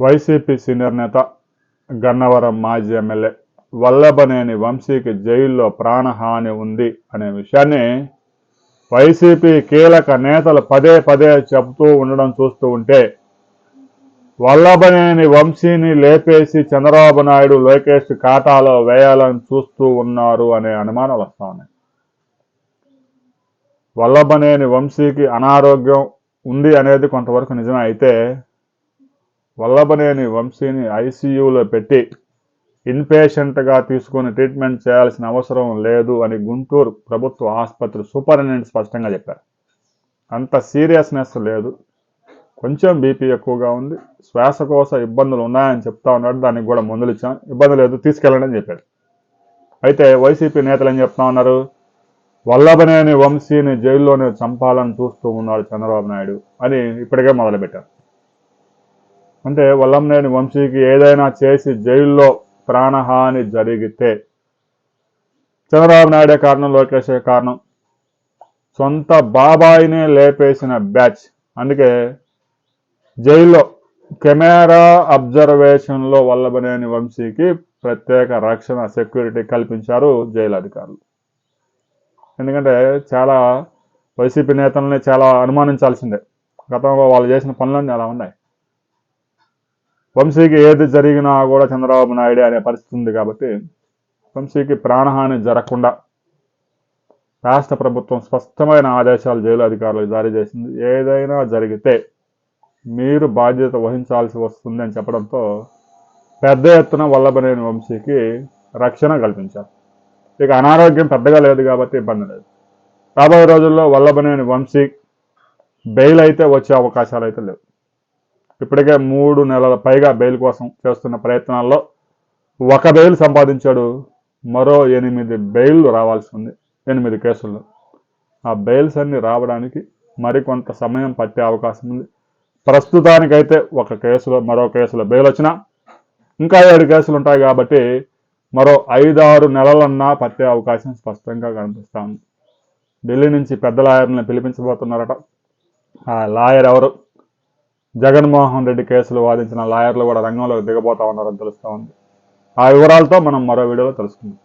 YCP senior నేత గన్నవరం మాజీ MLA Vallabhaneni వంశీకి జైల్లో ప్రాణహాని ఉంది అనే విషయాన్ని వైసీపీ కీలక నేతలు పదే పదే చెబుతూ ఉండడం చూస్తూ ఉంటే వల్లభనేని వంశీని లేపేసి చంద్రబాబు నాయుడు లోకేష్ ఖాతాలో వేయాలని చూస్తూ ఉన్నారు అనే అనుమానాలు వస్తా ఉన్నాయి వల్లభనేని వంశీకి అనారోగ్యం ఉంది అనేది కొంతవరకు నిజమే. అయితే వల్లభనేని వంశీని ఐసీయూలో పెట్టి ఇన్పేషెంట్గా తీసుకుని ట్రీట్మెంట్ చేయాల్సిన అవసరం లేదు అని గుంటూరు ప్రభుత్వ ఆసుపత్రి సూపరింటెండెంట్ స్పష్టంగా చెప్పారు. అంత సీరియస్నెస్ లేదు. కొంచెం బీపీ ఎక్కువగా ఉంది. శ్వాసకోశ ఇబ్బందులు ఉన్నాయని చెప్తా ఉన్నాడు. దానికి కూడా మందులు ఇచ్చాం. ఇబ్బంది లేదు తీసుకెళ్ళండి అని చెప్పాడు. అయితే వైసీపీ నేతలు ఏం చెప్తా ఉన్నారు? వల్లభనేని వంశీని జైల్లోనే చంపాలని చూస్తూ ఉన్నాడు చంద్రబాబు నాయుడు అని ఇప్పటికే మొదలుపెట్టారు. అంటే వల్లంనేని వంశీకి ఏదైనా చేసి జైల్లో ప్రాణహాని జరిగితే చంద్రబాబు నాయుడే కారణం లోకేషే కారణం. సొంత బాబాయినే లేపేసిన బ్యాచ్. అందుకే జైల్లో కెమెరా అబ్జర్వేషన్లో వల్లభనేని వంశీకి ప్రత్యేక రక్షణ సెక్యూరిటీ కల్పించారు జైలు అధికారులు. ఎందుకంటే చాలా వైసీపీ నేతల్ని చాలా అనుమానించాల్సిందే. గతంలో వాళ్ళు చేసిన పనులన్నీ అలా ఉన్నాయి. వంశీకి ఏది జరిగినా కూడా చంద్రబాబు నాయుడే అనే పరిస్థితి ఉంది కాబట్టి వంశీకి ప్రాణహాని జరగకుండా రాష్ట్ర ప్రభుత్వం స్పష్టమైన ఆదేశాలు జైలు అధికారులకు జారీ చేసింది. ఏదైనా జరిగితే మీరు బాధ్యత వహించాల్సి వస్తుంది అని చెప్పడంతో పెద్ద ఎత్తున వల్లభనేని వంశీకి రక్షణ కల్పించారు. ఇక అనారోగ్యం పెద్దగా లేదు కాబట్టి ఇబ్బంది లేదు. రాబోయే రోజుల్లో వల్లభనేని వంశీ బెయిల్ అయితే వచ్చే అవకాశాలు అయితే లేవు. ఇప్పటికే మూడు నెలల పైగా బెయిల్ కోసం చేస్తున్న ప్రయత్నాల్లో ఒక బెయిల్ సంపాదించాడు మరో ఎనిమిది బెయిల్ రావాల్సి ఉంది ఎనిమిది కేసుల్లో. ఆ బెయిల్స్ అన్ని రావడానికి మరికొంత సమయం పట్టే అవకాశం ఉంది. ప్రస్తుతానికైతే ఒక కేసులో మరో కేసులో బెయిల్ వచ్చినా ఇంకా ఏడు కేసులు ఉంటాయి కాబట్టి మరో ఐదారు నెలలన్నా పట్టే అవకాశం స్పష్టంగా కనిపిస్తా ఉంది ఢిల్లీ నుంచి పెద్ద లాయర్ని పిలిపించబోతున్నారట. ఆ లాయర్ ఎవరు? జగన్మోహన్ రెడ్డి కేసులు వాదించిన లాయర్లు కూడా రంగంలోకి దిగబోతా ఉన్నారని తెలుస్తూ ఉంది. ఆ వివరాలతో మనం మరో వీడియోలో తెలుసుకుందాం.